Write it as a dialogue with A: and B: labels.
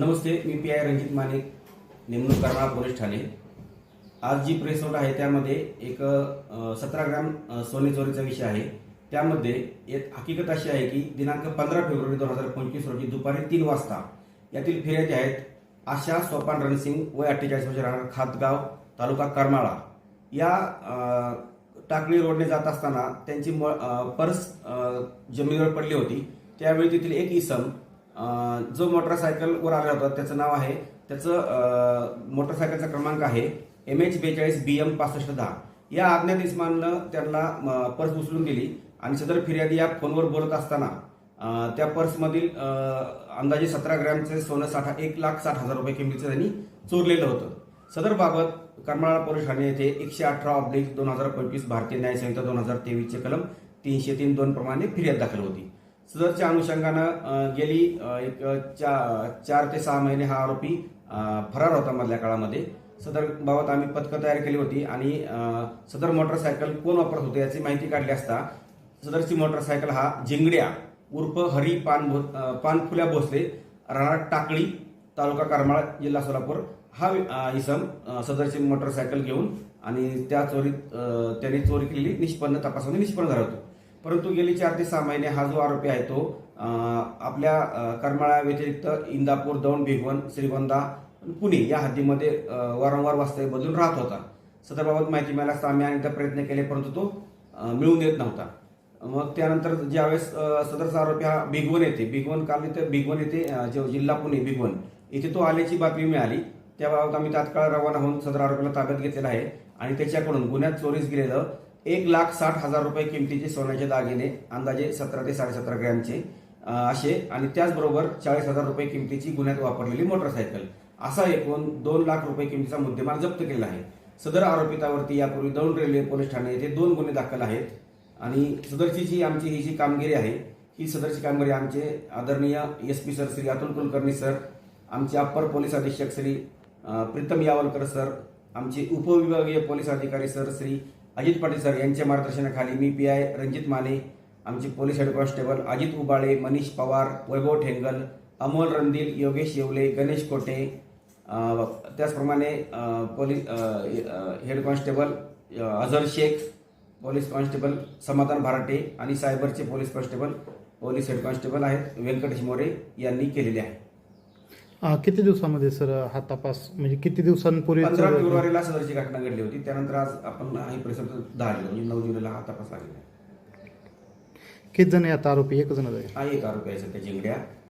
A: नमस्ते मी P I Ranjit Mane नेमणूक करणारा पोलीस ठाणे. आज जी प्रेस नोट आहे त्यामध्ये एक सतरा ग्राम सोने चोरीचा विषय आहे. त्यामध्ये एक हकीकत अशी आहे की दिनांक पंधरा फेब्रुवारी दोन हजार पंचवीस रोजी दुपारी तीन वाजता यातील फिर्यादी आहेत आशा सोपान रणसिंग वय अठ्ठेचाळीस वर्ष राहणार खातगाव तालुका करमाळा. या टाकळी रोडने जात असताना त्यांची पर्स जमिनीवर पडली होती. त्यावेळी तेथील एक इसम जो मोटरसायकलवर आला होता त्याचं नाव आहे त्याचं मोटरसायकलचा क्रमांक आहे एम एच बेचाळीस बी एम पासष्ट दहा. या अज्ञात इस्माननं त्यांना पर्स उचलून दिली आणि सदर फिर्यादी या फोनवर बोलत असताना त्या पर्समधील अंदाजे सतरा ग्रॅमचे सोनं साठा एक लाख साठ हजार रुपये किमतीचं त्यांनी चोरलेलं होतं. सदरबाबत करमाळा पोलीस ठाणे येथे एकशे अठरा ऑब्लिक दोन हजार पंचवीस भारतीय न्याय संहिता दोन हजार तेवीसचे कलम तीनशे तीन दोन प्रमाणे फिर्याद दाखल होती. सदरच्या अनुषंगानं गेली एक चा- चार ते सहा महिने हा आरोपी फरार होता मधल्या काळामध्ये. सदर बाबत आम्ही पथकं तयार केली होती आणि सदर मोटरसायकल कोण वापरत होते याची माहिती काढली असता सदरची मोटरसायकल हा जिंगड्या उर्फ हरी पान भो- पानफुल्या भोसले राहणार टाकळी तालुका करमाळा जिल्हा सोलापूर. हा इसम सदरची मोटरसायकल घेऊन आणि त्या चोरीत त्याने त्यांनी चोरी केलेली निष्पन्न तपासामध्ये निष्पन्न झाला होतो. परंतु गेली चार ते सहा महिने हा जो आरोपी आहे तो आपल्या करमाळा व्यतिरिक्त इंदापूर दौंड भिगवण श्रीगोंदा पुणे या हद्दीमध्ये वारंवार वास्तव्य बदलून राहत होता. सदरबाबत माहिती मिळाल्यास असता आम्ही अनेकदा प्रयत्न केले परंतु तो मिळून येत नव्हता. मग त्यानंतर ज्यावेळेस सदरचा आरोपी हा भिगवण येथे भिगवण काल येते भिगवण येथे अ, जिल्हा पुणे भिगवण. इथे तो आल्याची बातमी मिळाली. त्याबाबत आम्ही तात्काळ रवाना होऊन सदर आरोपीला ताब्यात घेतलेला आहे आणि त्याच्याकडून गुन्ह्यात चोरीस गेलेलं एक लाख साठ हजार रुपये किमतीचे सोन्याचे दागिने अंदाजे सतरा ते साडेसतरा ग्रॅमचे असे आणि त्याचबरोबर चाळीस हजार रुपये किमतीची गुन्ह्यात वापरलेली मोटरसायकल. असा एकूण दोन लाख रुपये किमतीचा मुद्देमाल जप्त केला आहे. सदर आरोपितावरती यापूर्वी दौंड रेल्वे पोलीस ठाणे येथे दोन गुन्हे दाखल आहेत आणि सदरची जी आमची ही जी कामगिरी आहे ही सदरची कामगिरी आमचे आदरणीय S P sir Shri Atul Kulkarni sir आमचे अप्पर पोलीस अधीक्षक श्री प्रीतम यावलकर सर आमचे उपविभागीय पोलीस अधिकारी सर श्री अजित पाटील सर यांच्या मार्गदर्शनाखाली मी पी आय रणजित माने आमचे police head constable Ajit Ubale Manish Pawar Vaibhav Thengal Amol Randil Yogesh Yewale Ganesh Kote त्याचप्रमाणे police head constable Azhar Shaikh police constable Samadhan Bharate आणि सायबरचे police constable police head constable आहेत व्यंकटेश मोरे यांनी केलेले आहे.
B: अं, किती दिवसामध्ये sir हा तपास म्हणजे किती दिवसांपूर्वी
A: पंधरा फेब्रुवारीला सदरची घटना घडली होती. त्यानंतर आज आपण ही परिसर दहा जुलै म्हणजे नऊ जुलैला हा तपास लागलेला आहे.
B: किती जण आहेत? आरोपी एक जण आहे
A: हा एक आरोपी आहे सध्या जिंगड्या.